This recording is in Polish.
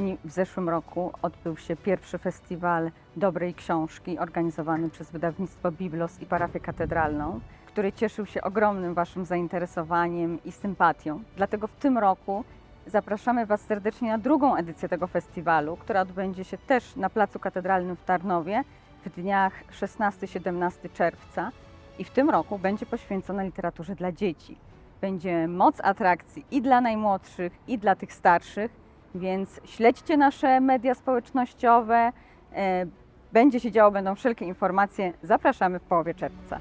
Kochani, w zeszłym roku odbył się pierwszy festiwal dobrej książki organizowany przez wydawnictwo Biblos i Parafię Katedralną, który cieszył się ogromnym Waszym zainteresowaniem i sympatią. Dlatego w tym roku zapraszamy Was serdecznie na drugą edycję tego festiwalu, która odbędzie się też na Placu Katedralnym w Tarnowie w dniach 16-17 czerwca i w tym roku będzie poświęcona literaturze dla dzieci. Będzie moc atrakcji i dla najmłodszych, i dla tych starszych, więc śledźcie nasze media społecznościowe. E, Będzie się działo, będą wszelkie informacje. Zapraszamy w połowie czerwca.